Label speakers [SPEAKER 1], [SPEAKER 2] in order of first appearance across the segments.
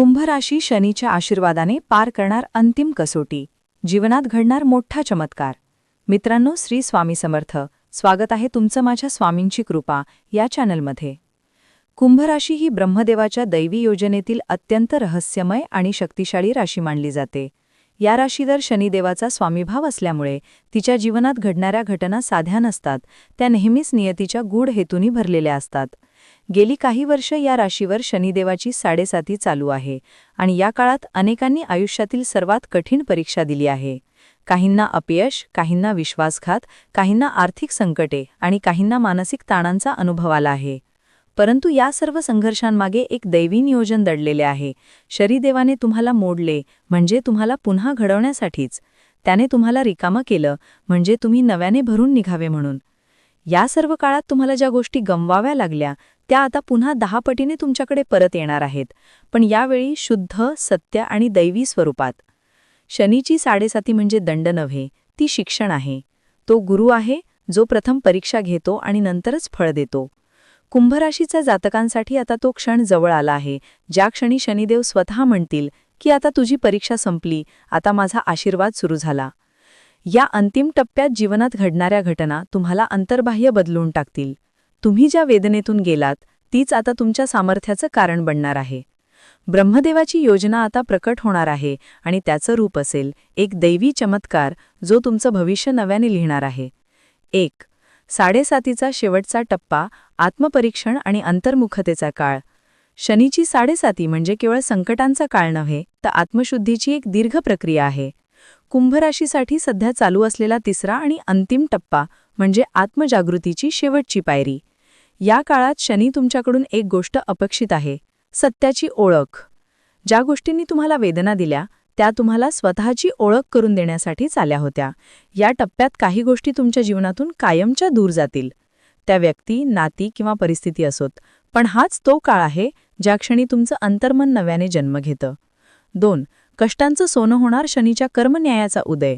[SPEAKER 1] कुंभराशी शनीच्या आशीर्वादाने पार करणार अंतिम कसोटी. जीवनात घडणार मोठा चमत्कार. मित्रांनो श्री स्वामी समर्थ. स्वागत आहे तुमचं माझ्या स्वामींची कृपा या चॅनलमध्ये. कुंभराशी ही ब्रह्मदेवाच्या दैवी योजनेतील अत्यंत रहस्यमय आणि शक्तिशाळी राशी मानली जाते. या राशीदर शनिदेवाचा स्वामीभाव असल्यामुळे तिच्या जीवनात घडणाऱ्या घटना साध्या नसतात त्या नेहमीच नियतीच्या गूढ हेतूनी भरलेल्या असतात. गेली काही वर्ष या राशीवर शनिदेवाची साडेसाती चालू आहे आणि या काळात अनेकांनी आयुष्यातील सर्वात कठीण परीक्षा दिली आहे. काहींना अपयश काहींना विश्वासघात काहींना आर्थिक संकटे आणि काहींना मानसिक ताणांचा अनुभव आला आहे. परंतु या सर्व संघर्षांमागे एक दैवी नियोजन दडलेले आहे. शरीदेवाने तुम्हाला मोडले म्हणजे तुम्हाला पुन्हा घडवण्यासाठीच. त्याने तुम्हाला रिकामं केलं म्हणजे तुम्ही नव्याने भरून निघावे म्हणून. या सर्व काळात तुम्हाला ज्या गोष्टी गमवाव्या लागल्या त्या आता पुन्हा दहा पटीने तुमच्याकडे परत येणार आहेत. पण यावेळी शुद्ध सत्य आणि दैवी स्वरूपात. शनीची साडेसाती म्हणजे दंड नव्हे ती शिक्षण आहे. तो गुरु आहे जो प्रथम परीक्षा घेतो आणि नंतरच फळ देतो. कुंभराशीच्या जातकांसाठी आता तो क्षण जवळ आला आहे. ज्या क्षणी शनिदेव स्वतः म्हणतील की आता तुझी परीक्षा संपली आता माझा आशीर्वाद सुरू झाला. या अंतिम टप्प्यात जीवनात घडणाऱ्या घटना तुम्हाला अंतर्बाह्य बदलून टाकतील. तुम्ही ज्या वेदनेतून गेलात तीच आता तुमच्या सामर्थ्याचं कारण बनणार आहे. ब्रह्मदेवाची योजना आता प्रकट होणार आहे आणि त्याचं रूप असेल एक दैवी चमत्कार जो तुमचं भविष्य नव्याने लिहिणार आहे. एक साडेसातीचा शेवटचा टप्पा आत्मपरीक्षण आणि अंतर्मुखतेचा काळ. शनीची साडेसाती म्हणजे केवळ संकटांचा काळ नव्हे तर आत्मशुद्धीची एक दीर्घ प्रक्रिया आहे. कुंभराशीसाठी सध्या चालू असलेला तिसरा आणि अंतिम टप्पा म्हणजे आत्मजागृतीची शेवटची पायरी. या काळात शनी तुमच्याकडून एक गोष्ट अपेक्षित आहे सत्याची ओळख. ज्या गोष्टींनी तुम्हाला वेदना दिल्या त्या तुम्हाला स्वतःची ओळख करून देण्यासाठीच आल्या होत्या. या टप्प्यात काही गोष्टी तुमच्या जीवनातून कायमच्या दूर जातील. त्या व्यक्ती नाती किंवा परिस्थिती असोत पण हाच तो काळ आहे ज्या क्षणी तुमचं अंतर्मन नव्याने जन्म घेतं. दोन कष्टांचं सोनं होणार शनीच्या कर्मन्यायाचा उदय.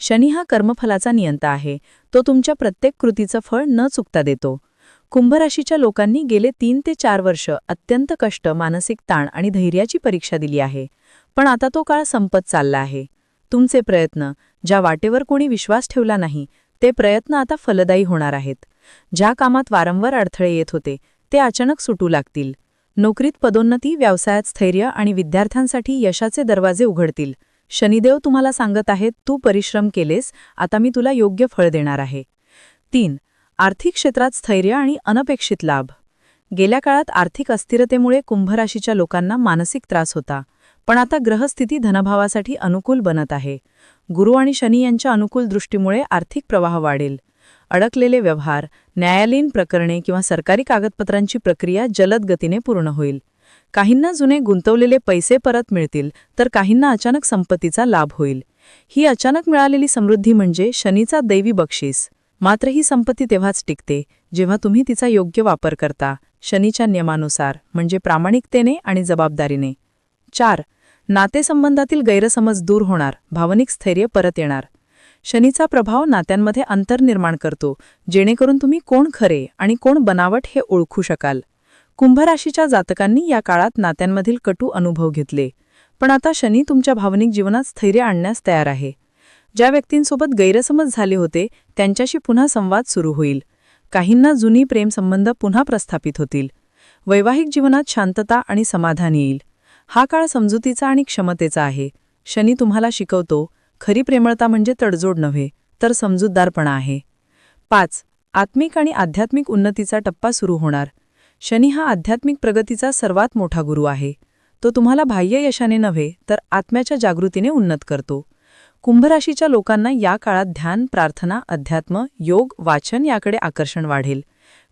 [SPEAKER 1] शनी हा कर्मफलाचा नियंता आहे तो तुमच्या प्रत्येक कृतीचं फळ न चुकता देतो. कुंभराशीच्या लोकांनी गेले तीन ते चार वर्ष अत्यंत कष्ट मानसिक ताण आणि धैर्याची परीक्षा दिली आहे. पण आता तो काळ संपत चालला आहे. तुमचे प्रयत्न ज्या वाटेवर कोणी विश्वास ठेवला नाही ते प्रयत्न आता फलदायी होणार आहेत. ज्या कामात वारंवार अडथळे येत होते ते अचानक सुटू लागतील. नोकरीत पदोन्नती व्यवसायात स्थैर्य आणि विद्यार्थ्यांसाठी यशाचे दरवाजे उघडतील. शनिदेव तुम्हाला सांगत आहेत तू परिश्रम केलेस आता मी तुला योग्य फळ देणार आहे. तीन आर्थिक क्षेत्रात स्थैर्य आणि अनपेक्षित लाभ. गेल्या काळात आर्थिक अस्थिरतेमुळे कुंभराशीच्या लोकांना मानसिक त्रास होता पण आता ग्रहस्थिती धनभावासाठी अनुकूल बनत आहे. गुरु आणि शनी यांच्या अनुकूल दृष्टीमुळे आर्थिक प्रवाह वाढेल. अडकलेले व्यवहार न्यायालयीन प्रकरणे किंवा सरकारी कागदपत्रांची प्रक्रिया जलद गतीने पूर्ण होईल. काहींना जुने गुंतवलेले पैसे परत मिळतील तर काहींना अचानक संपत्तीचा लाभ होईल. ही अचानक मिळालेली समृद्धी म्हणजे शनीचा दैवी बक्षीस. मात्र ही संपत्ती तेव्हाच टिकते जेव्हा तुम्ही तिचा योग्य वापर करता शनीच्या नियमानुसार म्हणजे प्रामाणिकतेने आणि जबाबदारीने. चार. नातेसंबंधातील गैरसमज दूर होणार भावनिक स्थैर्य परत येणार. शनीचा प्रभाव नात्यांमध्ये अंतर निर्माण करतो जेणेकरून तुम्ही कोण खरे आणि कोण बनावट हे ओळखू शकाल. कुंभराशीच्या जातकांनी या काळात नात्यांमधील कटू अनुभव घेतले. पण आता शनी तुमच्या भावनिक जीवनात स्थैर्य आणण्यास तयार आहे. ज्या व्यक्तींसोबत गैरसमज झाले होते त्यांच्याशी पुन्हा संवाद सुरू होईल. काहींना जुनी प्रेमसंबंध पुन्हा प्रस्थापित होतील. वैवाहिक जीवनात शांतता आणि समाधान येईल. हा काळ समजुतीचा आणि क्षमतेचा आहे. शनी तुम्हाला शिकवतो खरी प्रेमळता म्हणजे तडजोड नव्हे तर समजूतदारपणा आहे. पाच. आत्मिक आणि आध्यात्मिक उन्नतीचा टप्पा सुरू होणार. शनी हा आध्यात्मिक प्रगतीचा सर्वात मोठा गुरु आहे. तो तुम्हाला बाह्य यशाने नव्हे तर आत्म्याच्या जागृतीने उन्नत करतो. कुंभराशीच्या लोकांना या काळात ध्यान प्रार्थना अध्यात्म योग वाचन याकडे आकर्षण वाढेल.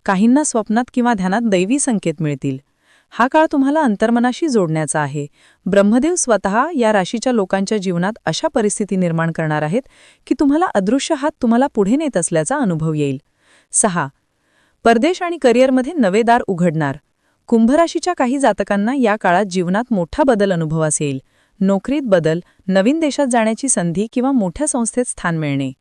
[SPEAKER 1] काहींना स्वप्नात किंवा ध्यानात दैवी संकेत मिळतील. हा काळ तुम्हाला अंतर्मनाशी जोडण्याचा आहे. ब्रह्मदेव स्वतः या राशीच्या लोकांच्या जीवनात अशा परिस्थिती निर्माण करणार आहेत की तुम्हाला अदृश्य हात तुम्हाला पुढे नेत असल्याचा अनुभव येईल. सहा. परदेश आणि करिअरमध्ये नवे दार उघडणार. कुंभराशीच्या काही जातकांना या काळात जीवनात मोठा बदल अनुभवास येईल. नोकरीत बदल नवीन देशात जाण्याची संधी किंवा मोठ्या संस्थेत स्थान मिळणे.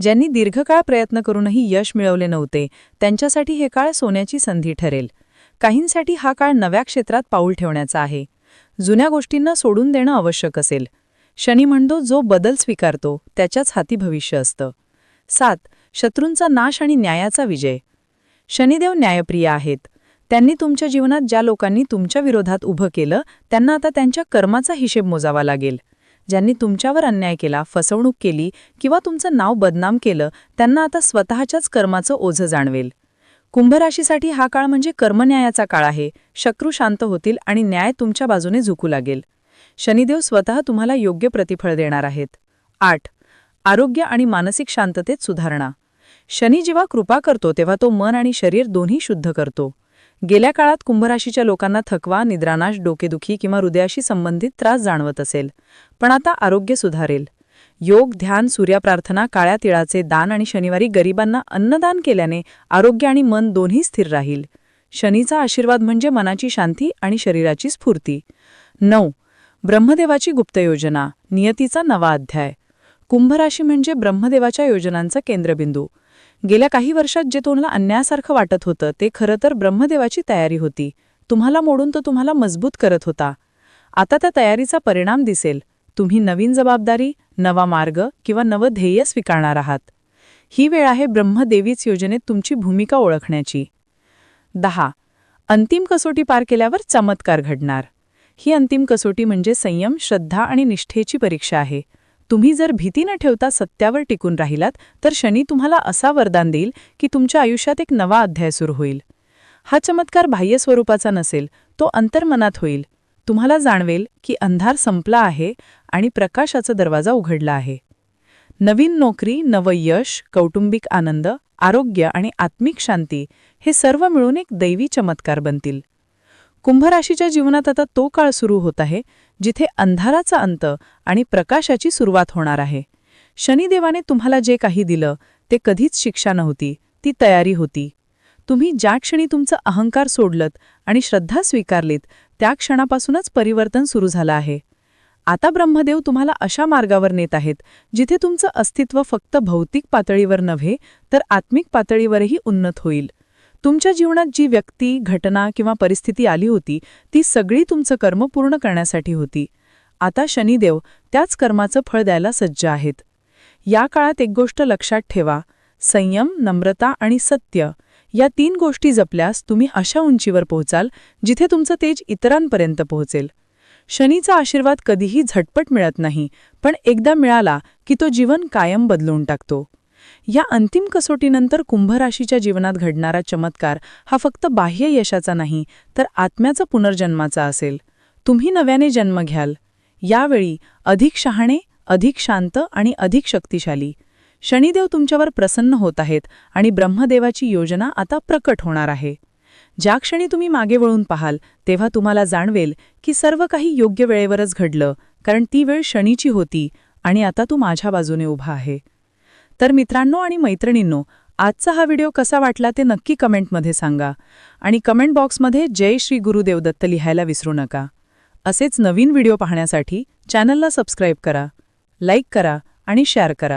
[SPEAKER 1] ज्यांनी दीर्घकाळ प्रयत्न करूनही यश मिळवले नव्हते त्यांच्यासाठी हे काळ सोन्याची संधी ठरेल. काहींसाठी हा काळ नव्या क्षेत्रात पाऊल ठेवण्याचा आहे. जुन्या गोष्टींना सोडून देणं आवश्यक असेल. शनी म्हणतो जो बदल स्वीकारतो त्याच्याच हाती भविष्य असतं. सात शत्रूंचा नाश आणि न्यायाचा विजय. शनिदेव न्यायप्रिय आहेत. त्यांनी तुमच्या जीवनात ज्या लोकांनी तुमच्या विरोधात उभं केलं त्यांना आता त्यांच्या कर्माचा हिशेब मोजावा लागेल. ज्यांनी तुमच्यावर अन्याय केला फसवणूक केली किंवा तुमचं नाव बदनाम केलं त्यांना आता स्वतःच्याच कर्माचं ओझं जाणवेल. कुंभराशीसाठी हा काळ म्हणजे कर्मन्यायाचा काळ आहे. शत्रू शांत होतील आणि न्याय तुमच्या बाजूने झुकू लागेल. शनिदेव स्वतः तुम्हाला योग्य प्रतिफळ देणार आहेत. आठ. आरोग्य आणि मानसिक शांततेत सुधारणा. शनी जेव्हा कृपा करतो तेव्हा तो मन आणि शरीर दोन्ही शुद्ध करतो. गेल्या काळात कुंभराशीच्या लोकांना थकवा निद्रानाश डोकेदुखी किंवा हृदयाशी संबंधित त्रास जाणवत असेल. पण आता आरोग्य सुधारेल. योग ध्यान सूर्यप्रार्थना काळ्या तिळाचे दान आणि शनिवारी गरिबांना अन्नदान केल्याने आरोग्य आणि मन दोन्ही स्थिर राहील. शनीचा आशीर्वाद म्हणजे मनाची शांती आणि शरीराची स्फूर्ती. नऊ. ब्रह्मदेवाची गुप्त योजना. नियतीचा नवा अध्याय. कुंभराशी म्हणजे ब्रह्मदेवाच्या योजनांचा केंद्रबिंदू. गेल्या काही वर्षात जे तुम्हाला अन्यायासारखं वाटत होतं ते खरं तर ब्रह्मदेवाची तयारी होती. तुम्हाला मोडून तो तुम्हाला मजबूत करत होता. आता त्या तयारीचा परिणाम दिसेल. तुम्ही नवीन जबाबदारी नवा मार्ग किंवा नवं ध्येय स्वीकारणार आहात. ही वेळ आहे ब्रह्मदेवीच योजनेत तुमची भूमिका ओळखण्याची. दहा. अंतिम कसोटी पार केल्यावर चमत्कार घडणार. ही अंतिम कसोटी म्हणजे संयम श्रद्धा आणि निष्ठेची परीक्षा आहे. तुम्ही जर भीती न ठेवता सत्यावर टिकून राहिलात तर शनी तुम्हाला असा वरदान देईल की तुमच्या आयुष्यात एक नवा अध्याय सुरू होईल. हा चमत्कार बाह्य स्वरूपाचा नसेल तो अंतर्मनात होईल. तुम्हाला जाणवेल की अंधार संपला आहे आणि प्रकाशाचा दरवाजा उघडला आहे. नवीन नोकरी नवं यश कौटुंबिक आनंद आरोग्य आणि आत्मिक शांती हे सर्व मिळून एक दैवी चमत्कार बनतील. कुंभराशीच्या जीवनात आता तो काळ सुरू होत आहे जिथे अंधाराचा अंत आणि प्रकाशाची सुरुवात होणार आहे. शनिदेवाने तुम्हाला जे काही दिलं ते कधीच शिक्षा नव्हती ती तयारी होती. तुम्ही ज्या क्षणी तुमचं अहंकार सोडलत आणि श्रद्धा स्वीकारलीत त्या क्षणापासूनच परिवर्तन सुरू झालं आहे. आता ब्रह्मदेव तुम्हाला अशा मार्गावर नेत आहेत जिथे तुमचं अस्तित्व फक्त भौतिक पातळीवर नव्हे तर आत्मिक पातळीवरही उन्नत होईल. तुमच्या जीवनात जी व्यक्ती घटना किंवा परिस्थिती आली होती ती सगळी तुमचं कर्म पूर्ण करण्यासाठी होती. आता शनिदेव त्याच कर्माचं फळ द्यायला सज्ज आहेत. या काळात एक गोष्ट लक्षात ठेवा. संयम नम्रता आणि सत्य या तीन गोष्टी जपल्यास तुम्ही अशा उंचीवर पोहोचाल जिथे तुमचं तेज इतरांपर्यंत पोहोचेल. शनीचा आशीर्वाद कधीही झटपट मिळत नाही पण एकदा मिळाला की तो जीवन कायम बदलून टाकतो. या अंतिम कसोटीनंतर कुंभराशीच्या जीवनात घडणारा चमत्कार हा फक्त बाह्य यशाचा नाही तर आत्म्याचा पुनर्जन्माचा असेल. तुम्ही नव्याने जन्म घ्याल. यावेळी अधिक शहाणे अधिक शांत आणि अधिक शक्तिशाली. शनिदेव तुमच्यावर प्रसन्न होत आहेत आणि ब्रह्मदेवाची योजना आता प्रकट होणार आहे. ज्या क्षणी तुम्ही मागे वळून पाहाल तेव्हा तुम्हाला जाणवेल की सर्व काही योग्य वेळेवरच घडलं कारण ती वेळ शनीची होती आणि आता तू माझ्या बाजूने उभा आहे. तर मित्रांनो आणि मैत्रिणींनो आजचा हा व्हिडिओ कसा वाटला ते नक्की कमेंटमध्ये सांगा आणि कमेंट बॉक्समध्ये जय श्री गुरुदेव दत्त लिहायला विसरू नका. असेच नवीन व्हिडिओ पाहण्यासाठी चॅनलला सबस्क्राईब करा लाईक करा आणि शेअर करा.